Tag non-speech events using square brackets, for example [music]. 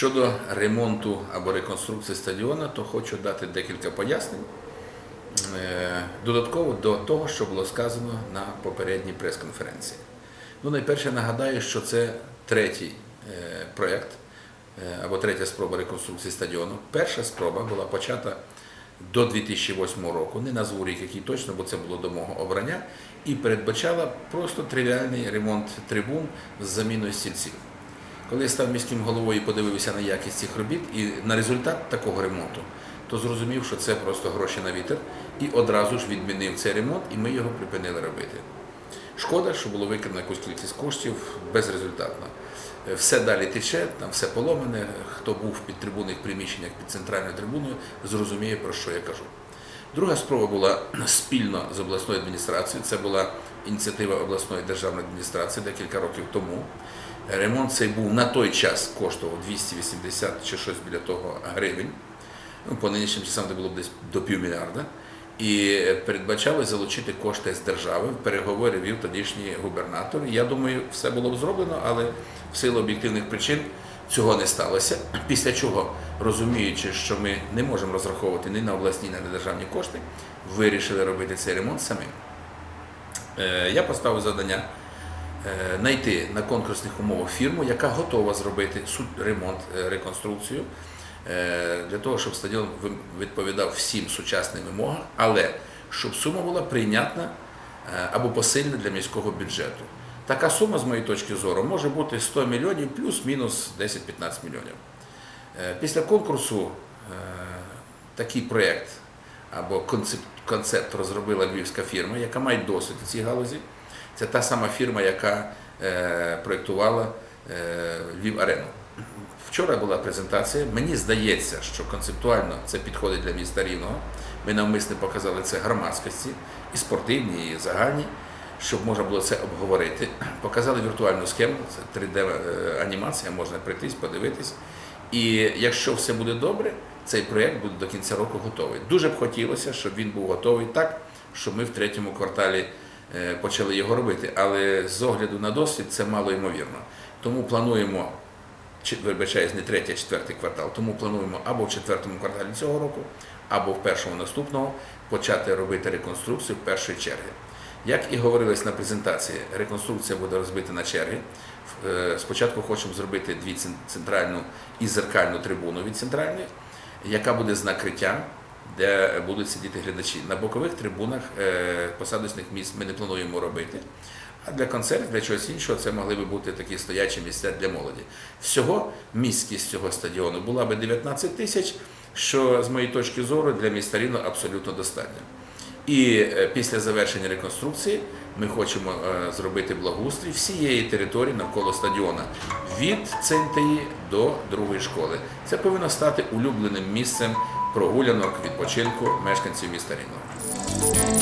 Щодо ремонту або реконструкції стадіону, то хочу дати декілька пояснень. Е, Додатково до того, що було сказано на попередній прес-конференції. Ну, найперше нагадаю, що це третій е, проєкт е, або третя спроба реконструкції стадіону. Перша спроба була почата до 2008 року, не назву рік, який точно, бо це було до мого обрання, і передбачала просто тривіальний ремонт трибун з заміною стільців. Коли я став міським головою і подивився на якість цих робіт і на результат такого ремонту, то зрозумів, що це просто гроші на вітер, і одразу ж відмінив цей ремонт, і ми його припинили робити. Шкода, що було викрадено якусь кількість коштів безрезультатно. Е, Все далі тече, там все поломане. Хто був в підтрибунних приміщеннях під центральною трибуною, зрозуміє, про що я кажу. Друга спроба була спільно з обласною адміністрацією. Це була ініціатива обласної державної адміністрації декілька років тому. Ремонт цей був на той час коштував 280 чи щось біля того гривень. Ну, по нинішнім часам це було б десь до півмільярда. І передбачалось залучити кошти з держави. Переговори вів тодішній губернатор. Я думаю, все було б зроблено, але в силу об'єктивних причин цього не сталося. [clears throat] Після чого, розуміючи, що ми не можемо розраховувати ні на обласні, ні на державні кошти, вирішили робити цей ремонт самим. Е, Я поставив завдання знайти на конкурсних умовах фірму, яка готова зробити ремонт, е, реконструкцію е, для того, щоб стадіон відповідав всім сучасним вимогам, але щоб сума була прийнятна е, або посильна для міського бюджету. Така сума, з моєї точки зору, може бути 100 мільйонів плюс-мінус 10-15 мільйонів. Е, Після конкурсу е, такий проєкт або концепт, концепт розробила львівська фірма, яка має досвід у цій галузі. Це та сама фірма, яка е, проєктувала е, Львів Арену. Вчора була презентація. Мені здається, що концептуально це підходить для міста Рівного. Ми навмисно показали це громадськості, і спортивній, і загальній, щоб можна було це обговорити. Показали віртуальну схему, це 3D-анімація, можна прийтись, подивитись. І якщо все буде добре, цей проєкт буде до кінця року готовий. Дуже б хотілося, щоб він був готовий так, щоб ми в третьому кварталі е, почали його робити. Але з огляду на досвід це мало ймовірно. Тому плануємо, вибачаюсь, не третій, а четвертий квартал, тому плануємо або в четвертому кварталі цього року, або в першому наступного почати робити реконструкцію в першої черги. Як і говорилось на презентації, реконструкція буде розбита на черги. Е, Спочатку хочемо зробити дві цен- центральну і зеркальну трибуну від центральної, яка буде з накриттям, де будуть сидіти глядачі. На бокових трибунах е, посадочних місць ми не плануємо робити. А для концертів, для чогось іншого, це могли би бути такі стоячі місця для молоді. Всього міськість цього стадіону була би 19 тисяч, що з моєї точки зору для міста Рівно абсолютно достатньо. І е, після завершення реконструкції ми хочемо е, зробити благоустрій всієї території навколо стадіона від Цинтеї до другої школи. Це повинно стати улюбленим місцем прогулянок, відпочинку мешканців міста Рівного.